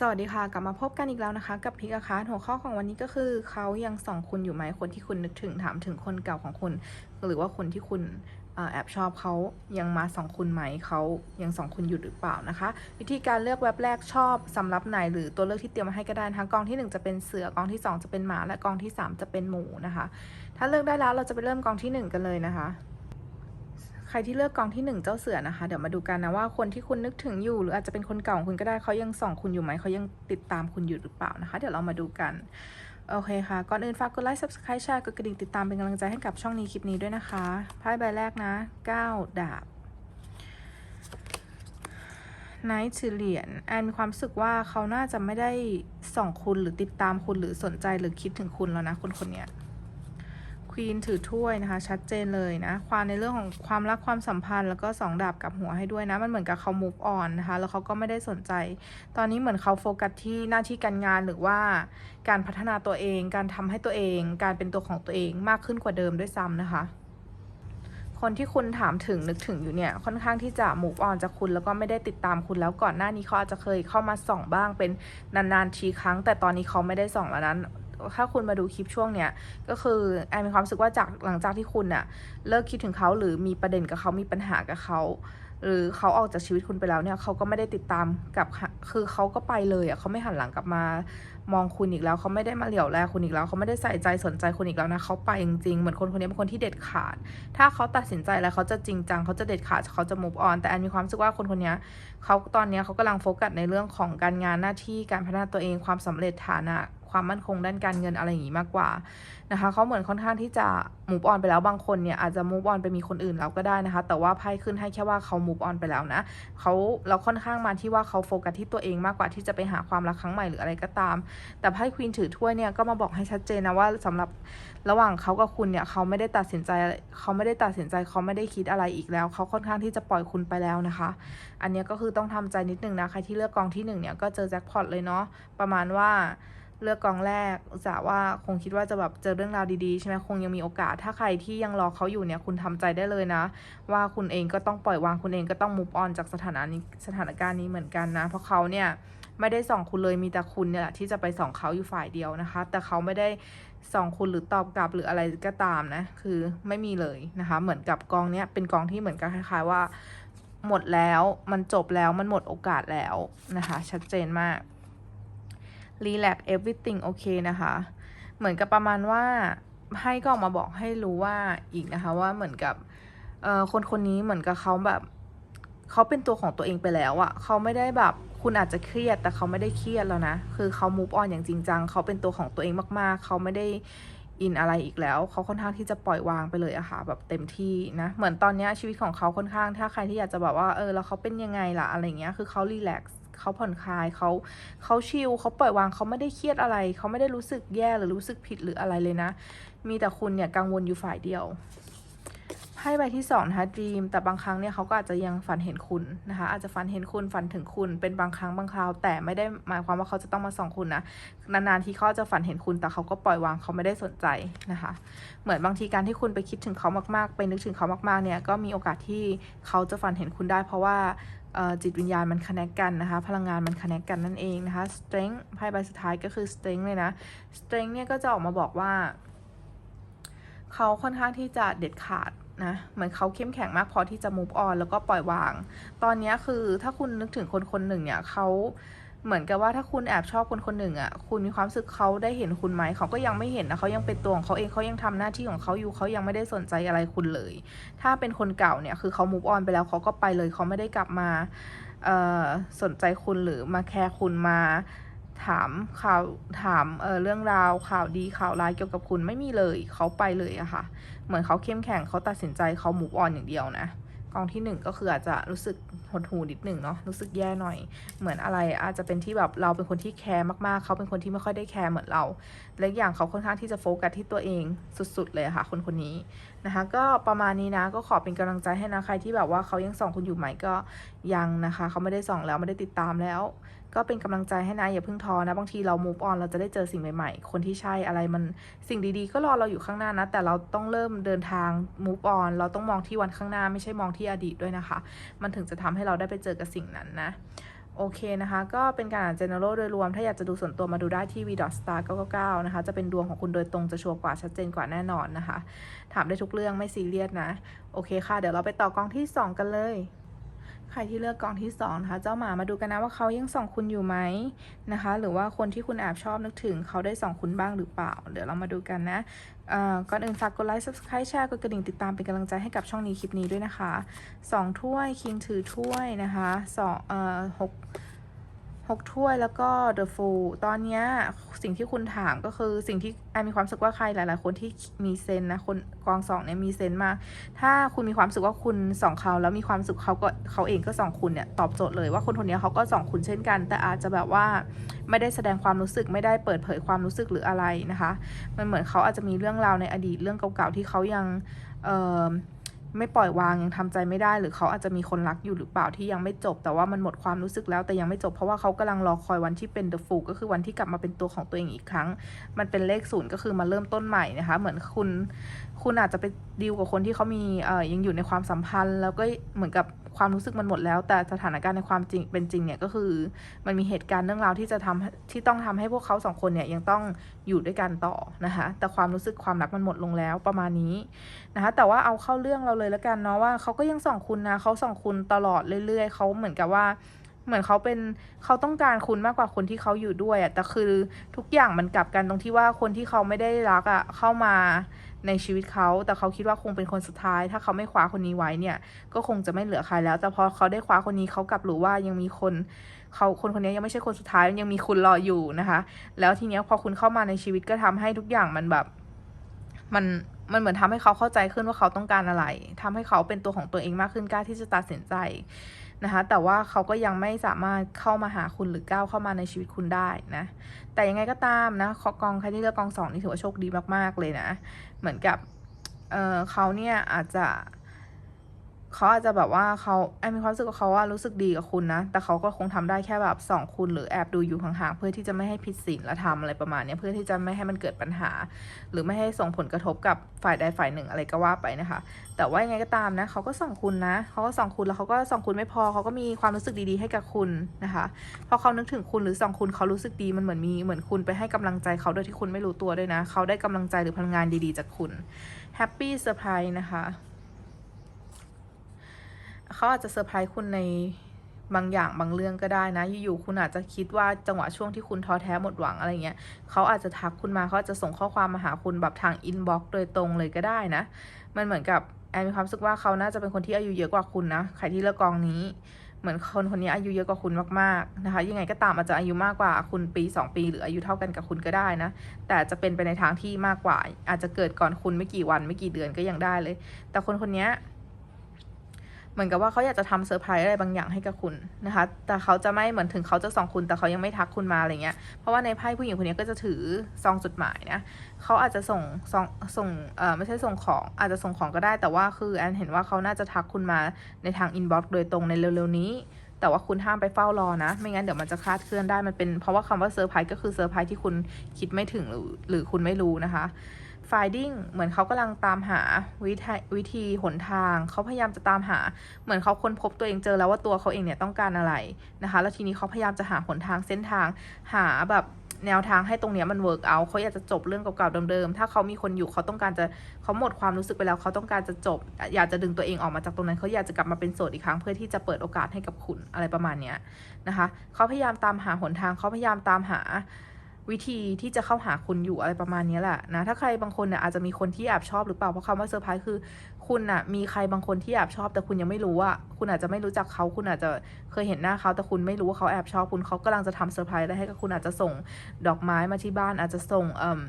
สวัสดีค่ะ กลับมาพบกันอีกแล้วนะคะ กับพิกาคาหัวข้อของวันนี้ก็คือเขายังส่องคุณอยู่ไหมคนที่คุณนึกถึงถามถึงคนเก่าของคุณ หรือว่าคนที่คุณแอบชอบเขายังมาส่องคุณไหมเขายังส่องคุณอยู่หรือเปล่านะคะ วิธีการเลือกเว็บแรกชอบสำหรับไหนหรือตัวเลือกที่เตรียมมาให้ก็ได้นะคะกองทีหนึ่งจะเป็นเสือกองที่สองจะเป็นหมาและกองที่สามจะเป็นหมูนะคะ ถ้าเลือกได้แล้วเราจะไปเริ่มกองที่หนึ่งกันเลยนะคะ ใครที่เลือกกองที่หนึ่งเจ้าเสือนะคะ เดี๋ยวมาดูกันนะว่าคนที่คุณนึกถึงอยู่หรืออาจจะเป็นคนเก่าของคุณก็ได้เขายังส่องคุณอยู่ไหมเขายังติดตามคุณอยู่หรือเปล่านะคะ เดี๋ยวเรามาดูกันโอเคค่ะ ก่อนอื่นฝากกดไลค์ subscribe แชร์กดกระดิ่งติดตามเป็นกำลังใจให้กับช่องนี้คลิปนี้ด้วยนะคะไพ่ใบแรกนะ 9 ดาบไนท์ถือเหรียญแอนมีความรู้สึกว่าเขาน่าจะไม่ได้ส่องคุณหรือติดตามคุณหรือสนใจหรือคิดถึงคุณแล้วนะคนคนเนี้ย ควีนถือถ้วยนะคะ ชัดเจนเลยนะ ความในเรื่องของความรักความสัมพันธ์แล้วก็สองดาบกับหัวให้ด้วยนะ มันเหมือนกับเขา move on นนะคะ แล้วเขาก็ไม่ได้สนใจ ตอนนี้เหมือนเขาโฟกัสที่หน้าที่การงานหรือว่าการพัฒนาตัวเอง การทำให้ตัวเอง การเป็นตัวของตัวเองมากขึ้นกว่าเดิมด้วยซ้ำนะคะคนที่คุณถามถึงนึกถึงอยู่เนี่ยค่อนข้างที่จะ move on จากคุณแล้วก็ไม่ได้ติดตามคุณแล้วก่อนหน้านี้เขาอาจจะเคยเข้ามาส่องบ้างเป็นนานๆทีครั้ง แต่ตอนนี้เขาไม่ได้ส่องแล้วนั้น ถ้าคุณมาดูคลิปช่วงเนี้ยก็คือแอนมีความรู้สึกว่าจากหลังจากที่คุณน่ะเลิกคิดถึงเขาหรือมีประเด็นกับเขามีปัญหากับเขาหรือเขาออกจากชีวิตคุณไปแล้วเนี่ยเขาก็ไม่ได้ติดตามกับคือเขาก็ไปเลยอะเขาไม่หันหลังกลับมามองคุณอีกแล้วเขาไม่ได้มาเหลียวแลคุณอีกแล้วเขาไม่ได้ใส่ใจสนใจคุณอีกแล้วนะเขาไปจริงๆเหมือนคนคนนี้เป็นคนที่เด็ดขาด ถ้าเขาตัดสินใจแล้วเขาจะจริงจังเขาจะเด็ดขาดเขาจะ move on แต่แอนมีความรู้สึกว่าคนคนนี้เขาตอนนี้เขากำลังโฟกัสในเรื่องของการงานหน้าที่การพัฒนาตัวเองความสำเร็จฐานะ ความมั่นคงด้านการเงินอะไรอย่างนี้มากกว่านะคะเขาเหมือนค่อนข้างที่จะ move on ไปแล้วบางคนเนี่ยอาจจะ move on ไปมีคนอื่นแล้วก็ได้นะคะ แต่ว่าไพ่ขึ้นให้แค่ว่าเขา move on ไปแล้วนะเขาเราค่อนข้างมาที่ว่าเขาโฟกัสที่ตัวเองมากกว่าที่จะไปหาความรักครั้งใหม่หรืออะไรก็ตาม แต่ไพ่ควีนถือถ้วยเนี่ยก็มาบอกให้ชัดเจนนะว่าสำหรับระหว่างเขากับคุณเนี่ยเขาไม่ได้ตัดสินใจเขาไม่ได้ตัดสินใจเขาไม่ได้คิดอะไรอีกแล้ว เขาค่อนข้างที่จะปล่อยคุณไปแล้วนะคะ อันนี้ก็คือต้องทำใจนิดนึงนะใครที่เลือกกองที่หนึ่งเนี่ยก็เจอแจ็คพอตเลยเนาะประมาณว่า เลือกกองแรกอุตส่าห์ว่าคงคิดว่าจะแบบเจอเรื่องราวดีๆใช่ไหมคงยังมีโอกาส ถ้าใครที่ยังรอเขาอยู่เนี่ยคุณทำใจได้เลยนะ ว่าคุณเองก็ต้องปล่อยวางคุณเองก็ต้อง move on จากสถานะนี้สถานการณ์นี้เหมือนกันนะ เพราะเขาเนี่ยไม่ได้ส่องคุณเลยมีแต่คุณเนี่ยแหละที่จะไปส่องเขาอยู่ฝ่ายเดียวนะคะ แต่เขาไม่ได้ส่องคุณหรือตอบกลับหรืออะไรก็ตามนะ คือไม่มีเลยนะคะ เหมือนกับกองเนี้ยเป็นกองที่เหมือนกับคล้าย ๆ ว่า หมดแล้วมันจบแล้วมันหมดโอกาสแล้วนะคะ ชัดเจนมาก relax everything โอเคนะคะ เหมือนกับประมาณว่าให้ก็ออกมาบอกให้รู้ว่าอีกนะคะว่าเหมือนกับเอ่อคนคนนี้เหมือนกับเขาแบบเขาเป็นตัวของตัวเองไปแล้วอะเขาไม่ได้แบบคุณอาจจะเครียดแต่เขาไม่ได้เครียดแล้วนะ คือเขา move on อย่างจริงจังเขาเป็นตัวของตัวเองมาก ๆ เขาไม่ได้อินอะไรอีกแล้ว เขาค่อนข้างที่จะปล่อยวางไปเลยอะค่ะแบบเต็มที่นะ เหมือนตอนนี้ชีวิตของเขาค่อนข้าง ถ้าใครที่อยากจะแบอกว่าเออแล้วเขาเป็นยังไงล่ะอะไรเงี้ย คือเขารีแลกซ์ เขาผ่อนคลายเขาเขาชิลเขาปล่อยวางเขาไม่ได้เครียดอะไร เขาไม่ได้รู้สึกแย่หรือรู้สึกผิดหรืออะไรเลยนะ มีแต่คุณเนี่ยกังวลอยู่ฝ่ายเดียวไพ่ใบที่สองนะคะดีมแต่บางครั้งเนี่ยเขาก็อาจจะยังฝันเห็นคุณนะคะอาจจะฝันเห็นคุณฝันถึงคุณเป็นบางครั้งบางคราว แต่ไม่ได้หมายความว่าเขาจะต้องมาส่องคุณนะนานๆที่เขาจะฝันเห็นคุณแต่เขาก็ปล่อยวางเขาไม่ได้สนใจนะคะ เหมือนบางทีการที่คุณไปคิดถึงเขามากๆ ไปนึกถึงเขามากๆเนี่ยก็มีโอกาสที่เขาจะฝันเห็นคุณได้ เพราะว่า จิตวิญญาณมันคอนเนคกันนะคะ พลังงานมันคอนเนคกันนั่นเองนะคะ strength ไพ่ใบสุดท้ายก็คือ strength เลยนะ strength เนี่ยก็จะออกมาบอกว่า เขาค่อนข้างที่จะเด็ดขาดนะ เหมือนเขาเข้มแข็งมากพอที่จะ move on แล้วก็ปล่อยวาง ตอนนี้คือถ้าคุณนึกถึงคนคนหนึ่งเนี่ยเขา เหมือนกับว่าถ้าคุณแอบชอบคนคนหนึ่งอะ คุณมีความรู้สึกเขาได้เห็นคุณไหมเขาก็ยังไม่เห็นนะเขายังเป็นตัวของเขาเองเขายังทำหน้าที่ของเขาอยู่เขายังไม่ได้สนใจอะไรคุณเลย ถ้าเป็นคนเก่าเนี่ยคือเขา move on ไปแล้วเขาก็ไปเลยเขาไม่ได้กลับมาเอ่อสนใจคุณหรือมาแคร์คุณมาถามข่าวถามเออเรื่องราวข่าวดีข่าวร้ายเกี่ยวกับคุณไม่มีเลยเขาไปเลยอะค่ะ เหมือนเขาเข้มแข็งเขาตัดสินใจเขา move on อย่างเดียวนะ กองที่หนึ่งก็คืออาจจะรู้สึกหดหูนิดหนึ่งเนาะรู้สึกแย่หน่อย เหมือนอะไรอาจจะเป็นที่แบบเราเป็นคนที่แคร์มากๆ เขาเป็นคนที่ไม่ค่อยได้แคร์เหมือนเรา และอย่างเขาค่อนข้างที่จะโฟกัสที่ตัวเองสุดๆ เลยค่ะ คนคนนี้นะคะ ก็ประมาณนี้นะก็ขอเป็นกำลังใจให้นะใครที่แบบว่าเขายังส่องคุณอยู่ไหมก็ยังนะคะ เขาไม่ได้ส่องแล้วไม่ได้ติดตามแล้ว ก็เป็นกำลังใจให้นะอย่าเพิ่งท้อนะ บางทีเรา move on เราจะได้เจอสิ่งใหม่ๆ คนที่ใช่อะไรมันสิ่งดีๆ ก็รอเราอยู่ข้างหน้านะ แต่เราต้องเริ่มเดินทาง move on เราต้องมองที่วันข้างหน้าไม่ใช่มองที่อดีตด้วยนะคะ มันถึงจะทำให้เราได้ไปเจอกับสิ่งนั้นนะโโอเคนะคะ ก็เป็นการอ่าน general โดยรวม ถ้าอยากจะดูส่วนตัวมาดูได้ที่ v star 999นะคะ จะเป็นดวงของคุณโดยตรงจะชัวร์กว่าชัดเจนกว่าแน่นอนนะคะ ถามได้ทุกเรื่องไม่ซีเรียสนะ โอเคค่ะ เดี๋ยวเราไปต่อกองที่ 2 กันเลย ใครที่เลือกกองที่2นะคะ เจ้าหมามาดูกันนะว่าเขายังส่องคุณอยู่ไหมนะคะ หรือว่าคนที่คุณแอบชอบนึกถึงเขาได้ส่องคุณบ้างหรือเปล่า เดี๋ยวเรามาดูกันนะก่อนอื่นฝากกดไลค์ subscribe แชร์ กดกระดิ่งติดตามเป็นกำลังใจให้กับช่องนี้คลิปนี้ด้วยนะคะสองถ้วยคิงถือถ้วยนะคะสองเอ่อหก หกถ้วยแล้วก็ The Full ตอนนี้สิ่งที่คุณถามก็คือสิ่งที่แอนมีความรู้สึกว่าใครหลาย ๆ คนที่มีเซนนะคนกองสองเนี่ยมีเซนมาก ถ้าคุณมีความรู้สึกว่าคุณส่องเขาแล้วมีความรู้สึกเขาก็เขาเองก็ส่องคุณเนี่ยตอบโจทย์เลยว่าคนคนนี้เขาก็ส่องคุณเช่นกัน แต่อาจจะแบบว่าไม่ได้แสดงความรู้สึกไม่ได้เปิดเผยความรู้สึกหรืออะไรนะคะ มันเหมือนเขาอาจจะมีเรื่องราวในอดีตเรื่องเก่า ๆ ที่เขายังเอ่อ ไม่ปล่อยวางยังทำใจไม่ได้ หรือเขาอาจจะมีคนรักอยู่หรือเปล่าที่ยังไม่จบ แต่ว่ามันหมดความรู้สึกแล้วแต่ยังไม่จบเพราะว่าเขากำลังรอคอยวันที่เป็นเดอะฟูก็คือวันที่กลับมาเป็นตัวของตัวเองอีกครั้ง มันเป็นเลขศูนย์ก็คือมาเริ่มต้นใหม่นะคะเหมือนคุณคุณอาจจะไปดีลกับคนที่เขามีเอ่อยังอยู่ในความสัมพันธ์ แล้วก็เหมือนกับ ความรู้สึกมันหมดแล้ว แต่สถานการณ์ในความจริงเป็นจริงเนี่ยก็คือ มันมีเหตุการณ์เรื่องราวที่จะทำที่ต้องทำให้พวกเขาสองคนเนี่ยยังต้องอยู่ด้วยกันต่อนะคะแต่ความรู้สึกความรักมันหมดลงแล้วประมาณนี้นะคะแต่ว่าเอาเข้าเรื่องเราเลยแล้วกันเนาะว่าเขาก็ยังส่องคุณนะเขาส่องคุณตลอดเรื่อย ๆเขาเหมือนกับว่า เหมือนเขาเป็นเขาต้องการคุณมากกว่าคนที่เขาอยู่ด้วยอะแต่คือทุกอย่างมันกลับกันตรงที่ว่าคนที่เขาไม่ได้รักอะเข้ามาในชีวิตเขา แต่เขาคิดว่าคงเป็นคนสุดท้าย ถ้าเขาไม่คว้าคนนี้ไว้เนี่ย ก็คงจะไม่เหลือใครแล้ว แต่พอเขาได้คว้าคนนี้เขากลับรู้ว่ายังมีคนเขาคนคนนี้ยังไม่ใช่คนสุดท้ายยังมีคุณรออยู่นะคะ แล้วทีเนี้ยพอคุณเข้ามาในชีวิตก็ทำให้ทุกอย่างมันแบบ มันมันเหมือนทำให้เขาเข้าใจขึ้นว่าเขาต้องการอะไรทำให้เขาเป็นตัวของตัวเองมากขึ้นกล้าที่จะตัดสินใจ นะคะแต่ว่าเขาก็ยังไม่สามารถเข้ามาหาคุณหรือก้าวเข้ามาในชีวิตคุณได้นะแต่ยังไงก็ตามนะขอกองใครที่เลือกกองสองนี่ถือว่าโชคดีมากๆเลยนะ เหมือนกับเเขาเนี่ยอาจจะ เขาอาจจะแบบว่าเขาแอมีความรู้สึกว่าเขาว่ารู้สึกดีกับคุณนะ แต่เขาก็คงทำได้แค่แบบส่องคุณหรือแอบดูอยู่ห่างๆเพื่อที่จะไม่ให้ผิดศีลธรรมอะไรประมาณนี้เพื่อที่จะไม่ให้มันเกิดปัญหา หรือไม่ให้ส่งผลกระทบกับฝ่ายใดฝ่ายหนึ่งอะไรก็ว่าไปนะคะ แต่ว่ายังไงก็ตามนะเขาก็ส่องคุณนะเขาก็ส่องคุณแล้วเขาก็ส่องคุณไม่พอเขาก็มีความรู้สึกดีๆให้กับคุณนะคะพอเขานึกถึงคุณหรือส่องคุณเขารู้สึกดีมันเหมือนมีเหมือนคุณไปให้กำลังใจเขาโดยที่คุณไม่รู้ตัวด้วยนะ เขาได้กำลังใจหรือพลังงานดีๆจากคุณแฮปปี้เซอร์ไพรส์นะคะ เขาอาจจะเซอร์ไพรส์คุณในบางอย่างบางเรื่องก็ได้นะ อยู่ๆคุณอาจจะคิดว่าจังหวะช่วงที่คุณท้อแท้หมดหวังอะไรเงี้ยเขาอาจจะทักคุณมาเขาจจะส่งข้อความมาหาคุณแบบทางอินบ็อกซ์โดยตรงเลยก็ได้นะ มันเหมือนกับแอนมีความรู้สึกว่าเขาน่าจะเป็นคนที่อายุเยอะกว่าคุณนะใครที่เลือกกองนี้ เหมือนคนคนนี้อายุเยอะกว่าคุณมากๆนะคะ ยังไงก็ตามอาจจะอายุมากกว่าคุณปี 2 ปี หรืออายุเท่ากันกับคุณก็ได้นะ แต่จะเป็นไปในทางที่มากกว่า อาจจะเกิดก่อนคุณไม่กี่วันไม่กี่เดือนก็ยังได้เลย แต่คนคนนี้ เหมือนกับว่าเขาอยากจะทำเซอร์ไพรส์อะไรบางอย่างให้กับคุณนะคะ แต่เขาจะไม่เหมือนถึงเขาจะส่องคุณ แต่เขายังไม่ทักคุณมาอะไรเงี้ย เพราะว่าในไพ่ผู้หญิงคนนี้ก็จะถือซองจดหมายนะ เขาอาจจะส่งซองส่งเอ่อไม่ใช่ส่งของ อาจจะส่งของก็ได้ แต่ว่าคือแอนเห็นว่าเขาน่าจะทักคุณมาในทางอินบ็อกซ์โดยตรงในเร็วๆนี้ แต่ว่าคุณห้ามไปเฝ้ารอนะ ไม่งั้นเดี๋ยวมันจะคลาดเคลื่อนได้ มันเป็นเพราะว่าคำว่าเซอร์ไพรส์ก็คือเซอร์ไพรส์ที่คุณคิดไม่ถึงหรือหรือคุณไม่รู้นะคะ finding เหมือนเขากำลังตามหาวิธีวิธีหนทาง เขาพยายามจะตามหา เหมือนเขาค้นพบตัวเองเจอแล้วว่าตัวเขาเองเนี่ยต้องการอะไรนะคะ แล้วทีนี้เขาพยายามจะหาหนทางเส้นทางหาแบบแนวทางให้ตรงเนี้ยมันเวิร์กเอาเขาอยากจะจบเรื่องเก่าๆเดิมๆ ถ้าเขามีคนอยู่เขาต้องการจะเขาหมดความรู้สึกไปแล้วเขาต้องการจะจบ อยากจะดึงตัวเองออกมาจากตรงนั้นเขาอยากจะกลับมาเป็นโสดอีกครั้งเพื่อที่จะเปิดโอกาสให้กับคุณอะไรประมาณเนี้ยนะคะเขาพยายามตามหาหนทางเขาพยายามตามหา วิธีที่จะเข้าหาคุณอยู่อะไรประมาณนี้แหละนะถ้าใครบางคนเนี่ยอาจจะมีคนที่แอบชอบหรือเปล่าเพราะคำว่าเซอร์ไพรส์คือ คุณอะมีใครบางคนที่แอบชอบ แต่คุณยังไม่รู้ว่าคุณอาจจะไม่รู้จักเขา คุณอาจจะเคยเห็นหน้าเขาแต่คุณไม่รู้ว่าเขาแอบชอบคุณเขากำลังจะทำเซอร์ไพรส์อะไรให้กับคุณอาจจะส่งดอกไม้มาที่บ้านอาจจะส่งเอ่อ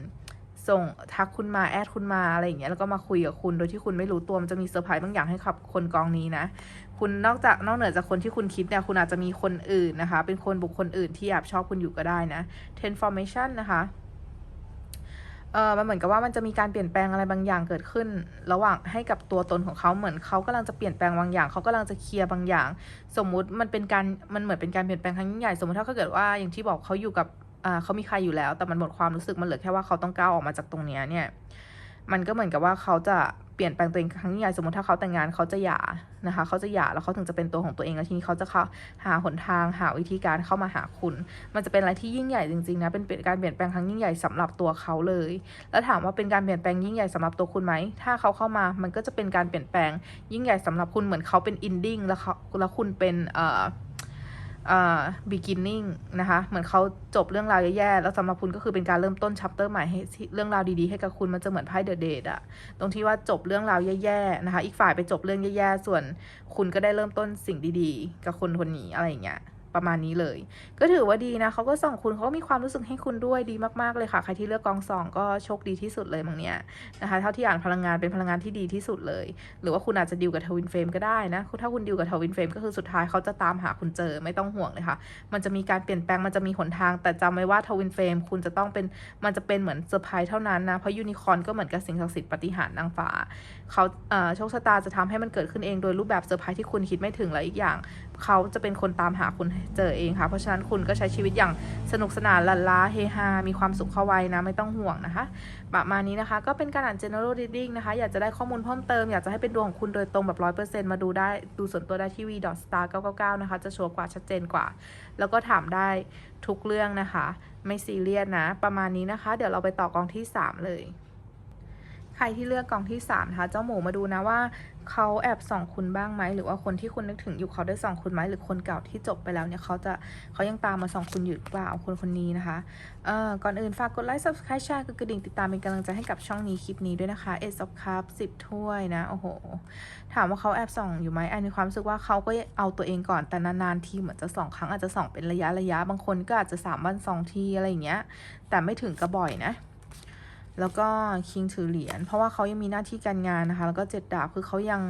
ส่งทักคุณมาแอดคุณมาอะไรอย่างเงี้ยแล้วก็มาคุยกับคุณโดยที่คุณไม่รู้ตัวมันจะมีเซอร์ไพรส์บางอย่างให้กับคนกองนี้นะ คุณนอกจากนอกเหนือจากคนที่คุณคิดเนี่ยคุณอาจจะมีคนอื่นนะคะ เป็นคนบุคคลอื่นที่แอบชอบคุณอยู่ก็ได้นะ transformation นะคะเออมันเหมือนกับว่ามันจะมีการเปลี่ยนแปลงอะไรบางอย่างเกิดขึ้น ระหว่างให้กับตัวตนของเขาเหมือนเขากำลังจะเปลี่ยนแปลงบางอย่างเขากำลังจะเคลียร์บางอย่าง สมมุติมันเป็นการมันเหมือนเป็นการเปลี่ยนแปลงครั้งยิ่งใหญ่สมมติถ้าเกิดว่าอย่างที่บอกเขาอยู่กับ เขามีใครอยู่แล้ว แต่มันหมดความรู้สึกมันเหลือแค่ว่าเขาต้องก้าวออกมาจากตรงเนี้ยเนี่ย มันก็เหมือนกับว่าเขาจะเปลี่ยนแปลงตัวเองครั้งใหญ่สมมติถ้าเขาแต่งงานเขาจะหย่านะคะ เขาจะหย่าแล้วเขาถึงจะเป็นตัวของตัวเองแล้วทีนี้เขาจะเข้าหาหนทางหาวิธีการเข้ามาหาคุณ มันจะเป็นอะไรที่ยิ่งใหญ่จริงๆนะเป็นการเปลี่ยนแปลงครั้งยิ่งใหญ่สำหรับตัวเขาเลย แล้วถามว่าเป็นการเปลี่ยนแปลงยิ่งใหญ่สำหรับตัวคุณไหมถ้าเขาเข้ามามันก็จะเป็นการเปลี่ยนแปลงยิ่งใหญ่สำหรับคุณเหมือนเขาเป็นอินดิ้งแล้วเขาแล้วคุณเป็นเอ่อ beginning นะคะ เหมือนเขาจบเรื่องราวแย่ๆ แล้วสำหรับคุณก็คือเป็นการเริ่มต้นชัปเตอร์ใหม่ให้เรื่องราวดีๆ ให้กับคุณมันจะเหมือนไพ่เดอะเดทอะตรงที่ว่าจบเรื่องราวแย่ๆนะคะ อีกฝ่ายไปจบเรื่องแย่ๆ ส่วนคุณก็ได้เริ่มต้นสิ่งดีๆ กับคนคนนี้อะไรอย่างเงี้ย ประมาณนี้เลย ก็ถือว่าดีนะเขาก็ส่องคุณเขาก็มีความรู้สึกให้คุณด้วยดีมากๆเลยค่ะ ใครที่เลือกกองสองก็โชคดีที่สุดเลยมั้งเนี่ยนะคะเท่าที่อ่านพลังงานเป็นพลังงานที่ดีที่สุดเลย หรือว่าคุณอาจจะดิวกับทวินเฟรมก็ได้นะถ้าคุณดิวกับทวินเฟรมก็คือสุดท้ายเขาจะตามหาคุณเจอไม่ต้องห่วงเลยค่ะ มันจะมีการเปลี่ยนแปลงมันจะมีหนทาง แต่จำไว้ว่าทวินเฟรมคุณจะต้องเป็นมันจะเป็นเหมือนเซอร์ไพรส์เท่านั้นนะเพราะยูนิคอร์นก็เหมือนกับสิ่งศักดิ์สิทธิ์ปฏิหารนางฟ้า เขาโชคชะตาจะทำให้มันเกิดขึ้นเองโดยรูปแบบเซอร์ไพรส์ที่คุณคิดไม่ถึงแล้วอีกอย่าง เขาจะเป็นคนตามหาคุณเจอเองค่ะ เพราะฉะนั้นคุณก็ใช้ชีวิตอย่างสนุกสนานลันล้าเฮฮา มีความสุขเข้าไว้นะ ไม่ต้องห่วงนะคะ ประมาณนี้นะคะ ก็เป็นการอ่าน general reading นะคะ อยากจะได้ข้อมูลเพิ่มเติม อยากจะให้เป็นดวงของคุณโดยตรงแบบร้อยเปอร์เซ็นต์มาดูได้ดูส่วนตัวได้ที่ v star 999นะคะ จะชัวร์กว่าชัดเจนกว่า แล้วก็ถามได้ทุกเรื่องนะคะ ไม่ซีเรียสนะ ประมาณนี้นะคะ เดี๋ยวเราไปต่อกองที่ 3 เลย ใครที่เลือกกองที่3นะคะเจ้าหมูมาดูนะว่าเขาแอบส่องคุณบ้างไหมหรือว่าคนที่คุณนึกถึงอยู่เขาได้ส่องคุณไหมหรือคนเก่าที่จบไปแล้วเนี่ยเขาจะเขายังตามมาส่องคุณอยู่หรือเปล่าคนคนนี้นะคะเอ่อก่อนอื่นฝากกดไลค์ subscribe แชร์กดกระดิ่งติดตามเป็นกำลังใจให้กับช่องนี้คลิปนี้ด้วยนะคะ Ace of Cups 10ถ้วยนะโอ้โหถามว่าเขาแอบส่องอยู่ไหมอันมีความรู้สึกว่าเขาก็เอาตัวเองก่อนแต่นานๆทีเหมือนจะสองครั้งอาจจะส่องเป็นระยะระยะบางคนก็อาจจะสามวันสองทีอะไรอย่างเงี้ยแต่ไม่ถึงกระบ่อยนะ แล้วก็คิงถือเหรียญเพราะว่าเขายังมีหน้าที่การงานนะคะ แล้วก็เจ็ดดาบคือเขายัง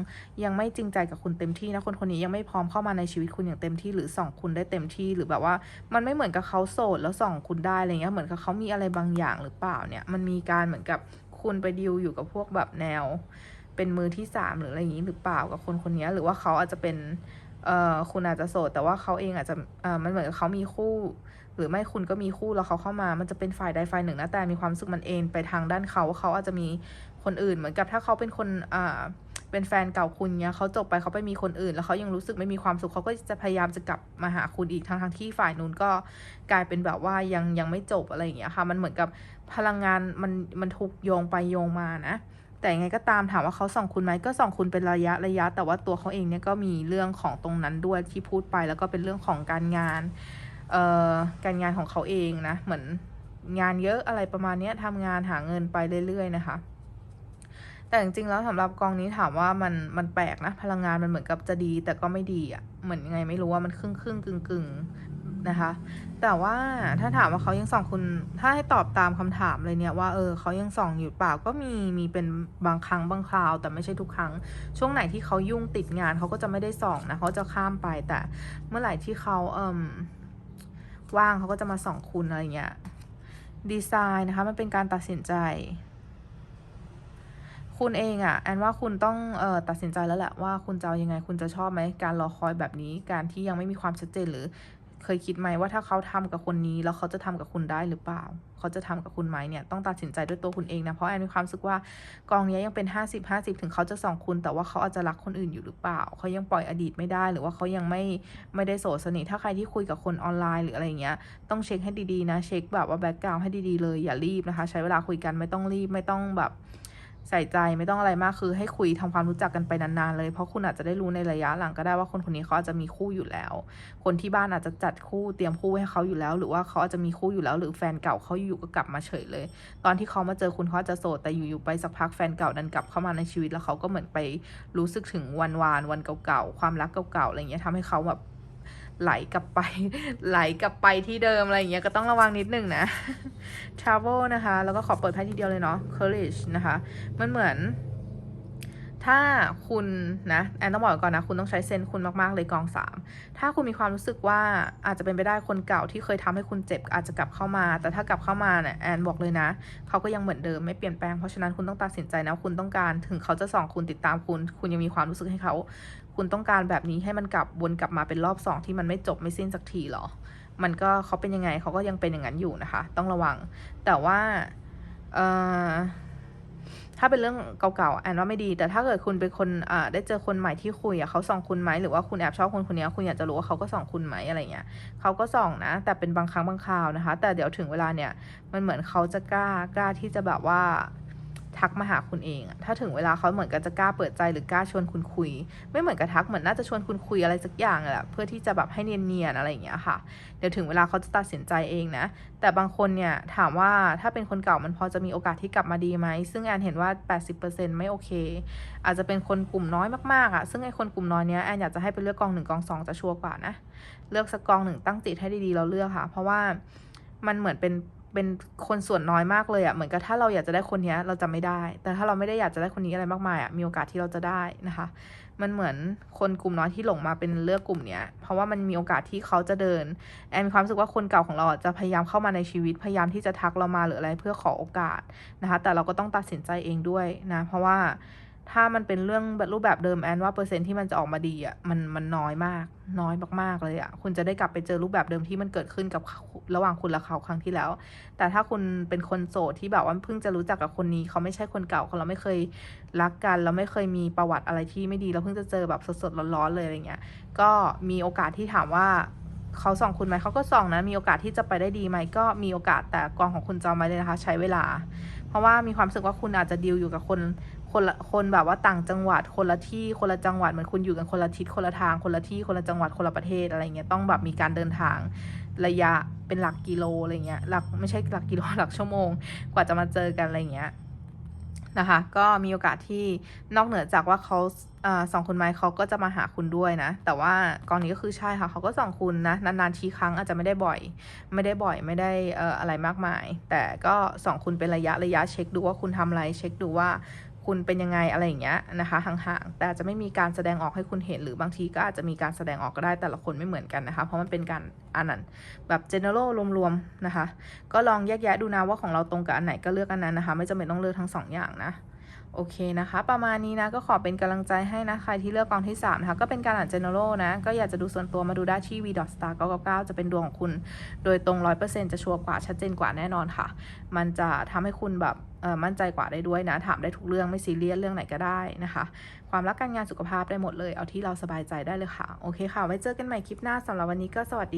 ยังไม่จริงใจกับคุณเต็มที่นะคนคนนี้ยังไม่พร้อมเข้ามาในชีวิตคุณอย่างเต็มที่หรือส่องคุณได้เต็มที่หรือแบบว่า มันไม่เหมือนกับเขาโสดแล้วส่องคุณได้อะไรเงี้ยเหมือนกับเขามีอะไรบางอย่างหรือเปล่าเนี่ยมันมีการเหมือนกับคุณไปดิวอยู่กับพวกแบบแนว เป็นมือที่สามหรืออะไรอย่างนี้หรือเปล่ากับคนคนนี้หรือว่าเขาอาจจะเป็นเอ่อคุณอาจจะโสดแต่ว่าเขาเองอาจจะเอ่อมันเหมือนกับเขามีคู่ หรือไม่คุณก็มีคู่แล้วเขาเข้ามา มันจะเป็นฝ่ายใดฝ่ายหนึ่งนะแต่มีความรู้สึกมันเอ็นไปทางด้านเขาว่าเขาอาจจะมีคนอื่น เหมือนกับถ้าเขาเป็นคนอ่าเป็นแฟนเก่าคุณเนี้ยเขาจบไปเขาไปมีคนอื่น แล้วเขายังรู้สึกไม่มีความสุขเขาก็จะพยายามจะกลับมาหาคุณอีกทางทางที่ฝ่ายนู้นก็กลายเป็นแบบว่ายังยังไม่จบอะไรอย่างเงี้ยค่ะ มันเหมือนกับพลังงานมันมันถูกโยงไปโยงมานะแต่ยังไงก็ตามถามว่าเขาส่องคุณไหมก็ส่องคุณเป็นระยะระยะ แต่ว่าตัวเขาเองเนี่ยก็มีเรื่องของตรงนั้นด้วยที่พูดไปแล้วก็เป็นเรื่องของการงาน การงานของเขาเองนะ เหมือนงานเยอะอะไรประมาณนี้ทำงานหาเงินไปเรื่อย ๆ นะคะ แต่จริงๆแล้วสำหรับกองนี้ถามว่ามันมันแปลกนะ พลังงานมันเหมือนกับจะดี แต่ก็ไม่ดีอะ่ะเหมือนยังไงไม่รู้ว่ามันครึ่งครึ่งกึ่งกึ่งๆนะคะ แต่ว่าถ้าถามว่าเขายังส่องคุณถ้าให้ตอบตามคำถามเลยเนี่ยว่าเออเขายังส่องอยู่เปล่าก็มีมีเป็นบางครั้งบางคราว แต่ไม่ใช่ทุกครั้ง ช่วงไหนที่เขายุ่งติดงานเขาก็จะไม่ได้ส่องนะเขาจะข้ามไปแต่เมื่อไหร่ที่เขาเอ่ม ว่างเขาก็จะมาส่องคุณอะไรเงี้ยดีไซน์นะคะมันเป็นการตัดสินใจ คุณเองอะ่ะแอนว่าคุณต้องเอ่อตัดสินใจแล้วแหละว่าคุณจะเอายังไงคุณจะชอบไหมการรอคอยแบบนี้ การที่ยังไม่มีความชัดเจนหรือ เคยคิดไหมว่าถ้าเขาทำกับคนนี้แล้วเขาจะทำกับคุณได้หรือเปล่า เขาจะทำกับคุณไหมเนี่ยต้องตัดสินใจด้วยตัวคุณเองนะเพราะแอนมีความรู้สึกว่ากองนี้ยังเป็น 50 50 ถึงเขาจะส่องคุณ แต่ว่าเขาอาจจะรักคนอื่นอยู่หรือเปล่า เขายังปล่อยอดีตไม่ได้ หรือว่าเขายังไม่ไม่ได้โสดสนิทถ้าใครที่คุยกับคนออนไลน์หรืออะไรเงี้ยต้องเช็คให้ดีๆนะเช็คแบบว่าแบ็กกราวให้ดีๆเลยอย่ารีบนะคะ ใช้เวลาคุยกันไม่ต้องรีบไม่ต้องแบบ ใส่ใจไม่ต้องอะไรมากคือให้คุยทำความรู้จักกันไปนานๆเลย เพราะคุณอาจจะได้รู้ในระยะหลังก็ได้ว่าคนคนนี้เขาอาจจะมีคู่อยู่แล้ว คนที่บ้านอาจจะจัดคู่เตรียมคู่ให้เขาอยู่แล้ว หรือว่าเขาอาจจะมีคู่อยู่แล้ว หรือแฟนเก่าเขาอยู่ก็กลับมาเฉยเลย ตอนที่เขามาเจอคุณเขาจจะโสดแต่อยู่ๆไปสักพักแฟนเก่าดันกลับเข้ามาในชีวิตแล้วเขาก็เหมือนไปรู้สึกถึงวันวานวันเก่าๆความรักเก่าๆอะไรเงี้ยทำให้เขาแบบ ไหลกลับไป ไหลกลับไปที่เดิมอะไรอย่างเงี้ยก็ต้องระวังนิดนึงนะ travel นะคะ แล้วก็ขอเปิดไพ่ทีเดียวเลยเนาะ courage นะคะ มันเหมือน ถ้าคุณนะแอนต้องบอกก่อนนะ คุณต้องใช้เซนคุณมาก ๆ เลยกองสามถ้าคุณมีความรู้สึกว่าอาจจะเป็นไปได้คนเก่าที่เคยทำให้คุณเจ็บอาจจะกลับเข้ามา แต่ถ้ากลับเข้ามาเนี่ยแอนบอกเลยนะเขาก็ยังเหมือนเดิมไม่เปลี่ยนแปลงเพราะฉะนั้นคุณต้องตัดสินใจนะคุณต้องการถึงเขาจะส่องคุณติดตามคุณ คุณยังมีความรู้สึกให้เขา คุณต้องการแบบนี้ให้มันกลับวนกลับมาเป็นรอบสองที่มันไม่จบไม่สิ้นสักทีหรอ มันก็เขาเป็นยังไงเขาก็ยังเป็นอย่างนั้นอยู่นะคะ ต้องระวัง แต่ว่าถ้าเป็นเรื่องเก่าๆแอนว่าไม่ดี แต่ถ้าเกิดคุณเป็นคนได้เจอคนใหม่ที่คุยอะเขาส่องคุณไหมหรือว่าคุณแอบชอบคนคนนี้คุณอยากจะรู้ว่าเขาก็ส่องคุณไหมอะไรเงี้ยเขาก็ส่องนะ แต่เป็นบางครั้งบางคราวนะคะ แต่เดี๋ยวถึงเวลาเนี่ยมันเหมือนเขาจะกล้ากล้าที่จะแบบว่า ทักมาหาคุณเองอะถ้าถึงเวลาเขาเหมือนกับจะกล้าเปิดใจหรือกล้าชวนคุณคุย ไม่เหมือนกับทักเหมือนน่าจะชวนคุณคุยอะไรสักอย่างแหละเพื่อที่จะแบบให้เนียนๆอะไรอย่างเงี้ยค่ะ เดี๋ยวถึงเวลาเขาจะตัดสินใจเองนะ แต่บางคนเนี่ยถามว่าถ้าเป็นคนเก่ามันพอจะมีโอกาสที่กลับมาดีไหมซึ่งแอนเห็นว่า 80%ไม่โอเค อาจจะเป็นคนกลุ่มน้อยมากๆอะ่ะซึ่งไอ้คนกลุ่มน้อยเนี้ยแอนอยากจะให้ไปเลือกกองหนึ่งกองสองจะชัวร์กว่านะเลือกสักกองหนึ่งตั้งจิตให้ดีๆเราเลือกค่ะ เพราะว่ามันเหมือนเป็น เป็นคนส่วนน้อยมากเลยอะ่ะเหมือนกับถ้าเราอยากจะได้คนนี้เราจะไม่ได้ แต่ถ้าเราไม่ได้อยากจะได้คนนี้อะไรมากมายอะ่ะมีโอกาสที่เราจะได้นะคะ มันเหมือนคนกลุ่มน้อยที่หลงมาเป็นเลือกกลุ่มเนี้ย เพราะว่ามันมีโอกาสที่เขาจะเดินแอนมีความรู้สึกว่าคนเก่าของเราจะพยายามเข้ามาในชีวิตพยายามที่จะทักเรามาหรืออะไรเพื่อขอโอกาสนะคะ แต่เราก็ต้องตัดสินใจเองด้วยนะ เพราะว่า ถ้ามันเป็นเรื่องแบบรูปแบบเดิมแอนว่าเปอร์เซ็นต์ที่มันจะออกมาดีอะมันมันน้อยมาก น้อยมากๆเลยอะคุณจะได้กลับไปเจอรูปแบบเดิมที่มันเกิดขึ้นกับระหว่างคุณและเขาครั้งที่แล้ว แต่ถ้าคุณเป็นคนโสดที่แบบว่าเพิ่งจะรู้จักกับคนนี้ เขาไม่ใช่คนเก่าเขาเราไม่เคยรักกันเราไม่เคยมีประวัติอะไรที่ไม่ดีเราเพิ่งจะเจอแบบสดๆร้อนๆเลยอะไรเงี้ยก็มีโอกาสที่ถามว่าเขาส่องคุณไหมเขาก็ส่องนะมีโอกาสที่จะไปได้ดีไหมก็มีโอกาสแต่กองของคุณจองไว้เลยนะคะ ใช้เวลา เพราะว่ามีความรู้สึกว่าคุณอาจจะดีลอยู่กับคน คนละคนแบบว่าต่างจังหวัดคนละที่คนละจังหวัดเหมือนคุณอยู่กันคนละทิศคนละทางคนละที่คนละจังหวัดคนละประเทศอะไรเงี้ยต้องแบบมีการเดินทางระยะเป็นหลักกิโลอะไรเงี้ยหลักไม่ใช่หลักกิโลหลักชั่วโมง กว่าจะมาเจอกันอะไรเงี้ยนะคะก็มีโอกาสที่นอกเหนือจากว่าเขาอสองคุณไหมเขาก็จะมาหาคุณด้วยนะ แต่ว่ากองนี้ก็คือใช่ค่ะเขาก็ส่องคุณนะนานๆทีครั้งอาจจะไม่ได้บ่อย ไม่ได้บ่อยไม่ได้อออะไรมากมาย แต่ก็ส่องคุณเป็นระยะระยะเช็คดูว่าคุณทำอะไรเช็คดูว่า คุณเป็นยังไงอะไรอย่างเงี้ยนะคะห่างๆแต่จะไม่มีการแสดงออกให้คุณเห็นหรือบางทีก็อาจจะมีการแสดงออกก็ได้แต่ละคนไม่เหมือนกันนะคะ เพราะมันเป็นการอันนั้นแบบ general รวมๆนะคะ ก็ลองแยกแยะดูนะว่าของเราตรงกับอันไหนก็เลือกอันนั้นนะคะ ไม่จำเป็นต้องเลือกทั้งสองอย่างนะ โอเคนะคะ ประมาณนี้นะก็ขอเป็นกำลังใจให้นะใครที่เลือกกองที่3นะคะก็เป็นการอ่าน general นะก็อยากจะดูส่วนตัวมาดูได้ที่ v star 999จะเป็นดวงของคุณ โดยตรง 100%จะชัวร์กว่าชัดเจนกว่าแน่นอนค่ะ มันจะทำให้คุณแบบมั่นใจกว่าได้ด้วยนะ ถามได้ทุกเรื่องไม่ซีเรียสเรื่องไหนก็ได้นะคะ ความรักการงานสุขภาพได้หมดเลย เอาที่เราสบายใจได้เลยค่ะ โอเคค่ะ ไว้เจอกันใหม่คลิปหน้าสำหรับวันนี้ก็สวัสดี